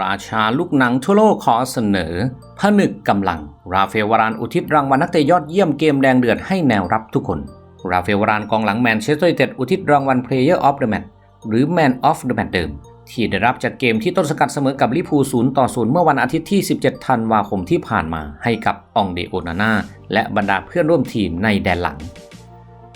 ราชาลูกหนังทั่วโลกขอเสนอผนึกกำลัง ราเฟลวารานอุทิศรางวัลนักเตะยอดเยี่ยมเกมแดงเดือดให้แนวรับทุกคน ราเฟลวารานกองหลังแมนเชสเตอร์ยูไนเต็ดอุทิศรางวัล Player of the Match หรือ Man of the Match เดิม ที่ได้รับจากเกมที่ต้นสกัดเสมอกับลิพูศูนย์ต่อศูนย์เมื่อวันอาทิตย์ที่ 17 ธันวาคมที่ผ่านมาให้กับองเดโอนาน่าและบรรดาเพื่อนร่วมทีมในแดนหลัง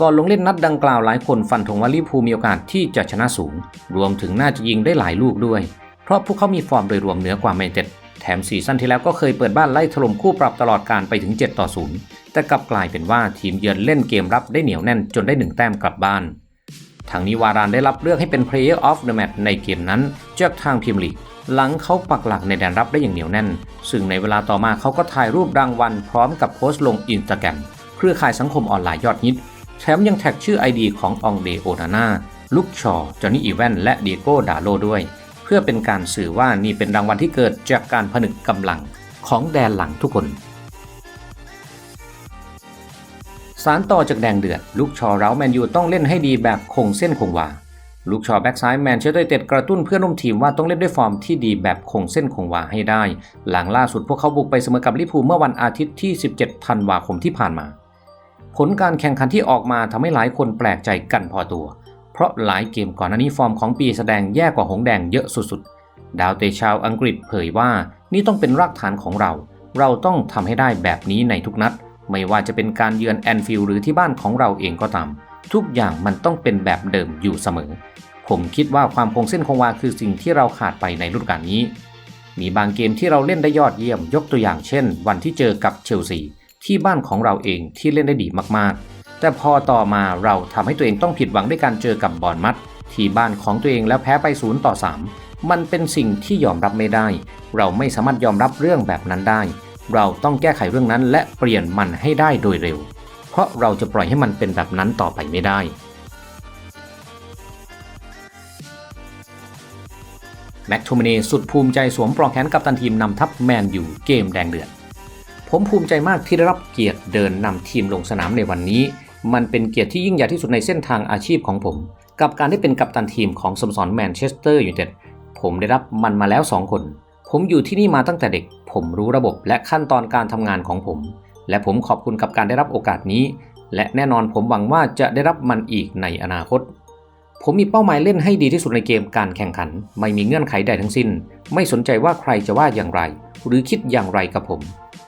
ก่อนลงเล่นนัดดังกล่าวหลายคนฟันธงว่าลิพูมีโอกาสที่จะชนะสูง รวมถึงน่าจะยิงได้หลายลูกด้วย เพราะพวกเขามีฟอร์มโดยรวมเหนือกว่าแมนเชสแถมซีซั่นที่แล้วก็เคยเปิดบ้านไล่ถล่มคู่ปรับตลอดการไปถึง 7 ต่อ 0 แต่กลับกลายเป็นว่าทีมเยือนเล่นเกมรับได้เหนียวแน่นจนได้1แต้มกลับบ้านทางนี้วารานได้รับเลือกให้เป็น Player of the Match ในเกมนั้นจากทางพรีเมียร์ลีกหลังเขาปักหลักในแดนรับได้อย่างเหนียวแน่น ซึ่งในเวลาต่อมาเขาก็ถ่ายรูปรางวัลพร้อมกับโพสต์ลงอินสตาแกรมเครือข่ายสังคมออนไลน์ยอดฮิตแถมยังแท็กชื่อ ID ขององเดโอนาน่าลุกชอจอห์นนี่อีแวนและเดียโก้ดาโลด้วย พื่อเป็นการสื่อว่านี่เป็นรางวัลที่เกิดจากการผนึกกำลังของแดนหลังทุกคน สารต่อจากแดงเดือด ลูกชอเร้าแมนยูต้องเล่นให้ดีแบบคงเส้นคงวา ลูกชอแบ็กซ้ายแมนเชสเตอร์เต็ดกระตุ้นเพื่อนร่วมทีมว่าต้องเล่นด้วยฟอร์มที่ดีแบบคงเส้นคงวาให้ได้ หลังล่าสุดพวกเขาบุกไปเสมอกับลิพูเมื่อวันอาทิตย์ที่ 17 ธันวาคมที่ผ่านมา ผลการแข่งขันที่ออกมาทำให้หลายคนแปลกใจกันพอตัว เพราะหลายเกมก่อนหน้านี้ฟอร์มของปีแสดงแย่กว่าหงแดงเยอะสุดๆ ดาวเตะชาวอังกฤษเผยว่านี่ต้องเป็นรากฐานของเรา เราต้องทำให้ได้แบบนี้ในทุกนัด ไม่ว่าจะเป็นการเยือนแอนฟิลด์หรือที่บ้านของเราเองก็ตามทุกอย่างมันต้องเป็นแบบเดิมอยู่เสมอ ผมคิดว่าความคงเส้นคงวาคือสิ่งที่เราขาดไปในฤดูกาลนี้ มีบางเกมที่เราเล่นได้ยอดเยี่ยม ยกตัวอย่างเช่น วันที่เจอกับเชลซีที่บ้านของเราเองที่เล่นได้ดีมากๆ แต่พอต่อมาเราทำให้ตัวเองต้องผิดหวังด้วยการเจอกับบอลมัด ที่บ้านของตัวเองแล้วแพ้ไป0ต่อ 3 มันเป็นสิ่งที่ยอมรับไม่ได้ เราไม่สามารถยอมรับเรื่องแบบนั้นได้ เราต้องแก้ไขเรื่องนั้นและเปลี่ยนมันให้ได้โดยเร็ว เพราะเราจะปล่อยให้มันเป็นแบบนั้นต่อไปไม่ได้แม็กโทมินีสุดภูมิใจสวมปลอกแขนกับตันทีมนำทัพแมนยูเกมแดงเดือด ผมภูมิใจมากที่ได้รับเกียรติเดินนำทีมลงสนามในวันนี้ มันเป็นเกียรติที่ยิ่งใหญ่ที่สุดในเส้นทางอาชีพของผม กับการได้เป็นกัปตันทีมของสโมสรแมนเชสเตอร์ยูไนเต็ดผมได้รับมันมาแล้ว 2 คน ผมอยู่ที่นี่มาตั้งแต่เด็ก ผมรู้ระบบและขั้นตอนการทำงานของผม และผมขอบคุณกับการได้รับโอกาสนี้ และแน่นอนผมหวังว่าจะได้รับมันอีกในอนาคต ผมมีเป้าหมายเล่นให้ดีที่สุดในเกมการแข่งขัน ไม่มีเงื่อนไขใดทั้งสิ้น ไม่สนใจว่าใครจะว่าอย่างไร หรือคิดอย่างไรกับผม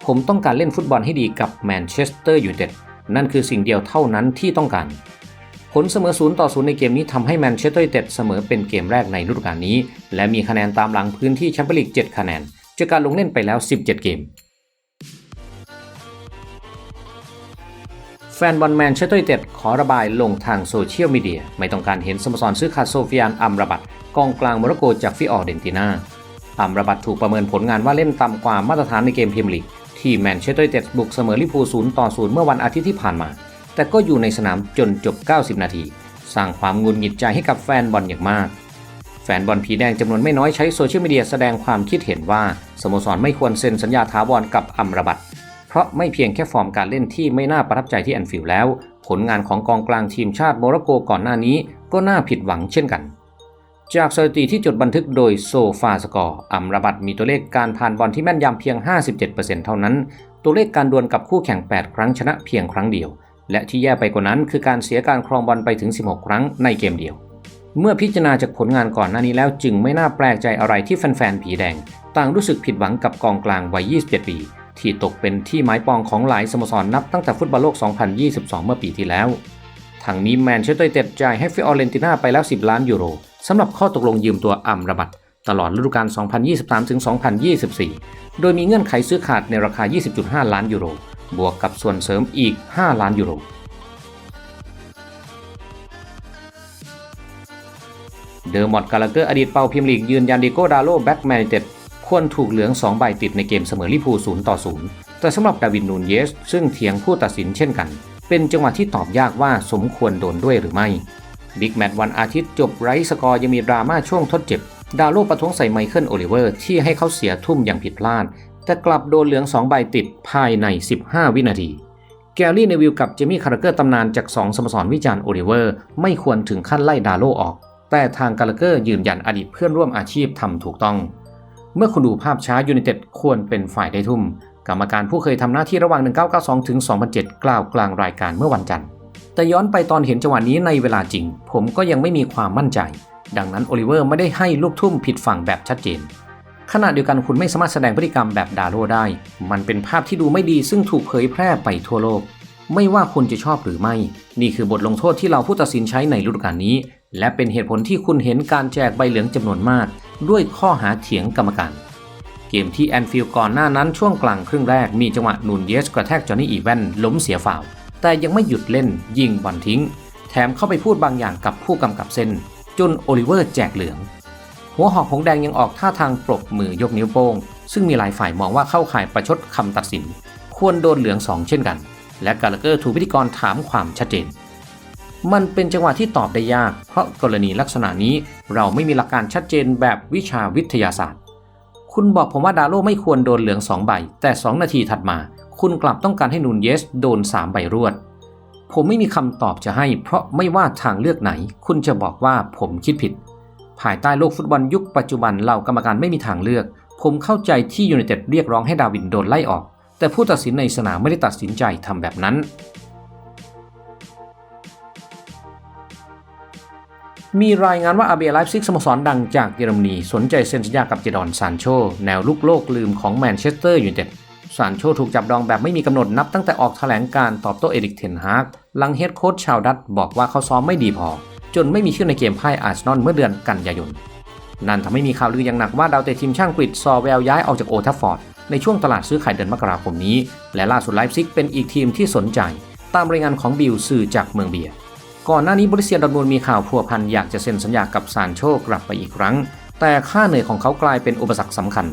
ผมต้องการเล่นฟุตบอลให้ดีกับแมนเชสเตอร์ยูไนเต็ด นั่นคือสิ่งเดียวเท่านั้นที่ต้องการ ผลเสมอศูนย์ต่อศูนย์ในเกมนี้ทำให้แมนเชสเตอร์ยูไนเต็ดเสมอเป็นเกมแรกในฤดูกาลนี้ และมีคะแนนตามหลังพื้นที่แชมเปี้ยนลีก7คะแนนจากการลงเล่นไปแล้ว 17 เกม แฟนบอลแมนเชสเตอร์ยูไนเต็ดขอระบายลงทางโซเชียลมีเดียไม่ต้องการเห็นสโมสรซื้อขาดโซฟิยานอัมราบัตกองกลางโมร็อกโกจากฟิออร์เดนตินาอัมราบัตถูกประเมินผลงานว่าเล่นต่ำกว่ามาตรฐานในเกมพรีเมียร์ลีก ที่แมนเชสเตอร์ยูไนเต็ดบุกเสมอลิเวอร์พูล0ต่อ0เมื่อวันอาทิตย์ที่ผ่านมา แต่ก็อยู่ในสนามจนจบ 90 นาที สร้างความงุนหงิดใจให้กับแฟนบอลอย่างมาก แฟนบอลผีแดงจำนวนไม่น้อยใช้โซเชียลมีเดียแสดงความคิดเห็นว่าสโมสรไม่ควรเซ็นสัญญาถาวรกับอัมรบัตเพราะไม่เพียงแค่ฟอร์มการเล่นที่ไม่น่าประทับใจที่แอนฟิลด์แล้ว ผลงานของกองกลางทีมชาติโมร็อกโกก่อนหน้านี้ก็น่าผิดหวังเช่นกัน จากสถิติที่จดบันทึกโดยโซฟาสกอร์อัมรบัตมีตัวเลขการผ่านบอลที่แม่นยำเพียง 57%เท่านั้น ตัวเลขการดวลกับคู่แข่ง 8 ครั้งชนะเพียงครั้งเดียว และที่แย่ไปกว่านั้นคือการเสียการครองบอลไปถึง 16 ครั้งในเกมเดียว เมื่อพิจารณาจากผลงานก่อนหน้านี้แล้วจึงไม่น่าแปลกใจอะไรที่แฟนๆผีแดง ต่างรู้สึกผิดหวังกับกองกลางวัย 27 ปี ที่ตกเป็นที่หมายปองของหลายสโมสรนับตั้งแต่ฟุตบอลโลก 2022 เมื่อปีที่แล้วทางนี้แมนเชสเตอร์ยูไนเต็ดจ่ายให้ฟิออเรนติน่าไปแล้ว 10 ล้านยูโร สำหรับข้อตกลงยืมตัวอัมรบัตตลอดฤดูกาล 2023-2024 โดยมีเงื่อนไขซื้อขาดในราคา 20.5 ล้านยูโร บวกกับส่วนเสริมอีก 5 ล้านยูโร เดอร์มอดกาลาเกอร์อดีตเปาพิมลีกยืนยันดิโก้ดาโลแบ็กแมนเต็ดควรถูกเหลือง 2 ใบติดในเกมเสมอลิพู0ต่อ 0 แต่สำหรับดาวินนูนเยส ซึ่งเถียงผู้ตัดสินเช่นกัน เป็นจังหวะที่ตอบยากว่าสมควรโดนด้วยหรือไม่ บิ๊กแมตช์วันอาทิตย์จบไร้สกอร์ยังมีดราม่าช่วงทดเจ็บ ดาโลประท้วงใส่ไมเคิลโอลิเวอร์ที่ให้เขาเสียทุ่มอย่างผิดพลาด แต่กลับโดนเหลือง 2 ใบติดภายใน 15 วินาที แกลลี่เนวิลกับเจมี่คาร์เกอร์ตำนานจาก 2สโมสรวิจารณ์โอลิเวอร์ไม่ควรถึงขั้นไล่ดาโลออก แต่ทางกาลเกอร์ยืนยันอดีตเพื่อนร่วมอาชีพทำถูกต้อง เมื่อคุณดูภาพช้ายู i นเต็ดควรเป็นฝ่ายได้ทุ่ม กรรมการผู้เคยทำหน้าที่ระหว่าง 1992ถึง2007 กล่าวกลางรายการเมื่อวันจันทร์ แต่ย้อนไปตอนเห็นจังหวะนี้ในเวลาจริง ผมก็ยังไม่มีความมั่นใจ ดังนั้นโอลิเวอร์ไม่ได้ให้ลูกทุ่มผิดฝั่งแบบชัดเจน ขณะเดียวกันคุณไม่สามารถแสดงพฤติกรรมแบบดาโลได้ มันเป็นภาพที่ดูไม่ดีซึ่งถูกเผยแพร่ไปทั่วโลก ไม่ว่าคุณจะชอบหรือไม่ นี่คือบทลงโทษที่เราผู้ตัดสินใช้ในฤดูกาลนี้ และเป็นเหตุผลที่คุณเห็นการแจกใบเหลืองจำนวนมาก ด้วยข้อหาเถียงกรรมการเกมที่แอนฟิลด์ก่อนหน้านั้นช่วงกลางครึ่งแรกมีจังหวะนูนเยสกระแทกจอห์นนี่อีแวนล้มเสียฝ่าว แต่ยังไม่หยุดเล่นยิงบอลทิ้ง แถมเข้าไปพูดบางอย่างกับผู้กำกับเส้น จนโอลิเวอร์แจกเหลือง หัวหอกหงแดงยังออกท่าทางปรบมือยกนิ้วโป้ง ซึ่งมีหลายฝ่ายมองว่าเข้าข่ายประชดคำตัดสิน ควรโดนเหลืองสองเช่นกัน และกาลเกอร์ถูกพิธีกรถามความชัดเจน มันเป็นจังหวะที่ตอบได้ยาก เพราะกรณีลักษณะนี้เราไม่มีหลักการชัดเจนแบบวิชาวิทยาศาสตร์ คุณบอกผมว่าดาโลไม่ควรโดนเหลือง2ใบ แต่ 2 นาทีถัดมา คุณกลับต้องการให้นูนเยสโดน 3 ใบรวด ผมไม่มีคำตอบจะให้ เพราะไม่ว่าทางเลือกไหน คุณจะบอกว่าผมคิดผิด ภายใต้โลกฟุตบอลยุคปัจจุบันเหล่ากรรมการไม่มีทางเลือก ผมเข้าใจที่ยูไนเต็ดเรียกร้องให้ดาวินโดนไล่ออก แต่ผู้ตัดสินในสนามไม่ได้ตัดสินใจทำแบบนั้น มีรายงานว่าอาเบียไลฟ์ซิกสโมสรดังจากเยอรมนีสนใจเซ็นสัญญากับเจดอนซานโชแนวลูกโลกลืมของแมนเชสเตอร์ยูไนเต็ด ซานโชถูกจับดองแบบไม่มีกำหนดนับตั้งแต่ออกแถลงการตอบโต้เอริกเทนฮากหลังเฮดโค้ชชาวดัตบอกว่าเขาซ้อมไม่ดีพอ จนไม่มีชื่อในเกมพ่ายอาร์เซนอลเมื่อเดือนกันยายน นั่นทำให้มีข่าวลืออย่างหนักว่าดาวเตะทีมช่างกรีดซอแววย้ายออกจากโอทัฟฟอร์ดในช่วงตลาดซื้อขายเดือนมกราคมนี้ และล่าสุดไลฟ์ซิกเป็นอีกทีมที่สนใจ ตามรายงานของบิลสื่อจากเมืองเบียร์ก่อนหน้านี้บริเซียดอร์ทมูลมีข่าวพัวพันอยากจะเซ็นสัญญากับซานโชกลับไปอีกครั้ง แต่ค่าเหนื่อยของเขากลายเป็นอุปสรรคสำคัญ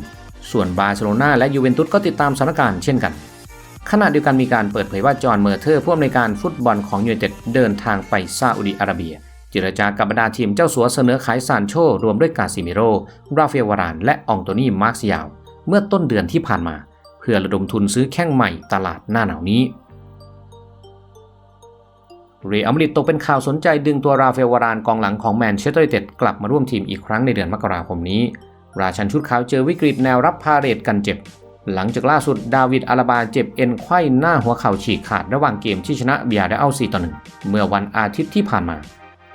ส่วนบาร์เซโลนาและยูเวนตุสก็ติดตามสถานการณ์เช่นกัน ขณะเดียวกันมีการเปิดเผยว่าจอห์นเมอร์เทอร์ผู้อำนวยการฟุตบอลของยูไนเต็ดเดินทางไปซาอุดิอาระเบีย เจรจากับบรรดาทีมเจ้าสัวเสนอขายซานโช รวมด้วยกาซิมิโร ราฟเอวาราน และอองโตนีมาร์ซิยาว เมื่อต้นเดือนที่ผ่านมา เพื่อระดมทุนซื้อแข้งใหม่ตลาดหน้าหนาวนี้เรอัลมาดริดตกเป็นข่าวสนใจดึงตัวราฟเอลวารานกองหลังของแมนเชสเตอร์ยูไนเต็ดกลับมาร่วมทีมอีกครั้งในเดือนมกราคมนี้ ราชันชุดขาวเจอวิกฤตแนวรับพาเรตกันเจ็บ หลังจากล่าสุดดาวิดอาราบาเจ็บเอ็นไข้หน้าหัวเข่าฉีกขาดระหว่างเกมที่ชนะเบียร์ได้เอา4ต่อ1เมื่อวันอาทิตย์ที่ผ่านมา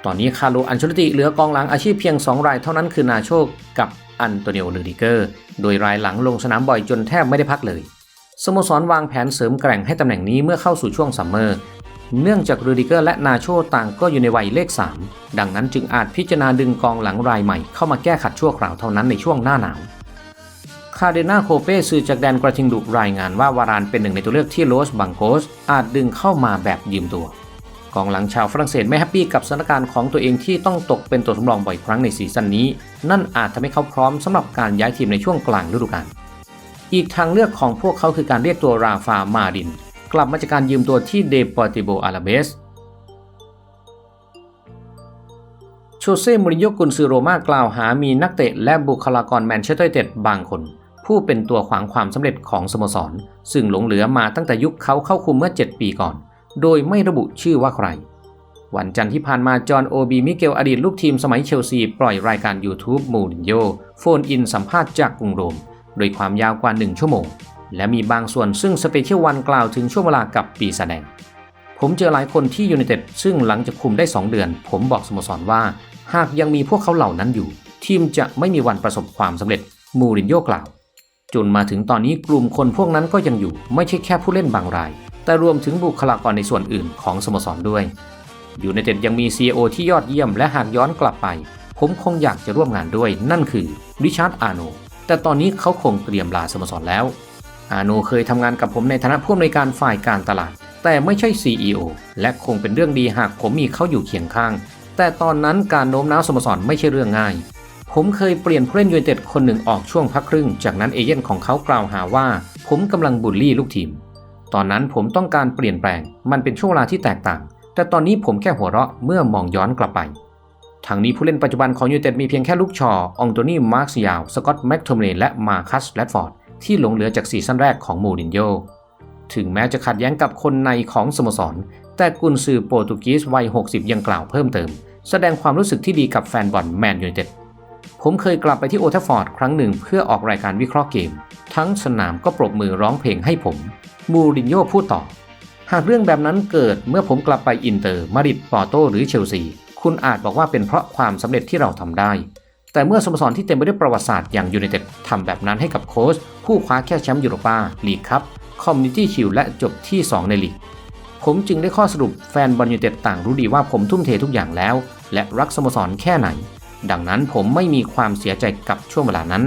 ตอนนี้คาร์โลอันชลติเหลือกองหลังอาชีพเพียง 2 รายเท่านั้นคือนาโชกกับอันโตนิโอลูดิเกอร์ โดยรายหลังลงสนามบ่อยจนแทบไม่ได้พักเลย สโมสรวางแผนเสริมแกร่งให้ตำแหน่งนี้เมื่อเข้าสู่ช่วงซัมเมอร์ เนื่องจากรูดิเกอร์และนาโชต่างก็อยู่ในวัยเลข 3 ดังนั้นจึงอาจพิจารณาดึงกองหลังรายใหม่เข้ามาแก้ขัดชั่วคราวเท่านั้นในช่วงหน้าหนาว คาเดนาโคเป้สื่อจากแดนกระทิงดุรายงานว่าวารานเป็นหนึ่งในตัวเลือกที่โลสบังโกสอาจดึงเข้ามาแบบยืมตัว กองหลังชาวฝรั่งเศสไม่แฮปปี้กับสถานการณ์ของตัวเองที่ต้องตกเป็นตัวสำรองบ่อยครั้งในซีซั่นนี้ นั่นอาจทำให้เขาพร้อมสำหรับการย้ายทีมในช่วงกลางฤดูกาลอีกทางเลือกของพวกเขาคือการเรียกตัวราฟามาดิน กลับมาจากการยืมตัวที่เดปอร์ติโบอาราเบสโชเซ่มูรินโญ่กุนซือโรม่ากล่าวหามีนักเตะและบุคลากรแมนเชสเตอร์ยูไนเต็ดบางคน ผู้เป็นตัวขวางความสำเร็จของสโมสร ซึ่งหลงเหลือมาตั้งแต่ยุคเขาเข้าคุมเมื่อ 7 ปีก่อน โดยไม่ระบุชื่อว่าใคร วันจันทร์ที่ผ่านมาจอห์นโอบีมิเกลอดีตลูกทีมสมัยเชลซีปล่อยรายการ YouTube มูรินโญ่โฟนอินสัมภาษณ์จากกรุงโรม โดยความยาวกว่า 1 ชั่วโมง และมีบางส่วนซึ่งสเปเชียลวันกล่าวถึงช่วงเวลากับปีแสดง ผมเจอหลายคนที่ยูไนเต็ดซึ่งหลังจากคุมได้ 2 เดือน ผมบอกสโมสรว่า หากยังมีพวกเขาเหล่านั้นอยู่ ทีมจะไม่มีวันประสบความสำเร็จมูรินโญ่กล่าว จนมาถึงตอนนี้กลุ่มคนพวกนั้นก็ยังอยู่ ไม่ใช่แค่ผู้เล่นบางราย แต่รวมถึงบุคลากรในส่วนอื่นของสโมสรด้วยยูไนเต็ดยังมี CEO ที่ยอดเยี่ยมและหากย้อนกลับไป ผมคงอยากจะร่วมงานด้วย นั่นคือริชาร์ดอาโนแต่ตอนนี้เขาคงเตรียมลาสโมสรแล้ว อาโนเคยทำงานกับผมในฐานะผู้อำนวยการฝ่ายการตลาด แต่ไม่ใช่ CEO และคงเป็นเรื่องดีหากผมมีเขาอยู่เคียงข้าง แต่ตอนนั้นการโน้มน้าวสโมสรไม่ใช่เรื่องง่าย ผมเคยเปลี่ยนผู้เล่นยูไนเต็ดคนหนึ่งออกช่วงพักครึ่ง จากนั้นเอเย่นของเขากล่าวหาว่า ผมกำลังบูลลี่ลูกทีม ตอนนั้นผมต้องการเปลี่ยนแปลง มันเป็นช่วงเวลาที่แตกต่าง แต่ตอนนี้ผมแค่หัวเราะเมื่อมองย้อนกลับไปทางนี้ผู้เล่นปัจจุบันของยูไนเต็ดมีเพียงแค่ลูกชอ องโตนี่ มาร์คซิยาว สกอตต์แม็กโทมเนและมาคัสแรดฟอร์ด ที่หลงเหลือจากซีซั่นแรกของมูรินโญ่ถึงแม้จะขัดแย้งกับคนในของสโมสร แต่กุนซือโปรตุกีสวัย 60 ยังกล่าวเพิ่มเติม แสดงความรู้สึกที่ดีกับแฟนบอลแมนยูไนเต็ดผมเคยกลับไปที่โอเทฟฟอร์ดครั้งหนึ่งเพื่อออกรายการวิเคราะห์เกม ทั้งสนามก็ปรบมือร้องเพลงให้ผม มูรินโญ่พูดต่อ หากเรื่องแบบนั้นเกิดเมื่อผมกลับไปอินเตอร์มาดริดปอร์โตหรือเชลซี คุณอาจบอกว่าเป็นเพราะความสำเร็จที่เราทำได้ แต่เมื่อสโมสรที่เต็มไปด้วยประวัติศาสตร์อย่างยูไนเต็ดทำแบบนั้นให้กับโค้ชผู้คว้าแค่แชมป์ยูโรปาลีกคัพคอมมูนิตี้ชิลและจบที่ 2 ในลีก ผมจึงได้ข้อสรุปแฟนบอลยูไนเต็ดต่างรู้ดีว่าผมทุ่มเททุกอย่างแล้ว และรักสโมสรแค่ไหน ดังนั้นผมไม่มีความเสียใจกับช่วงเวลานั้น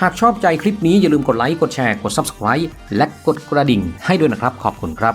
หากชอบใจคลิปนี้อย่าลืมกดไลค์กดแชร์กด Subscribe และกดกระดิ่งให้ด้วยนะครับขอบคุณครับ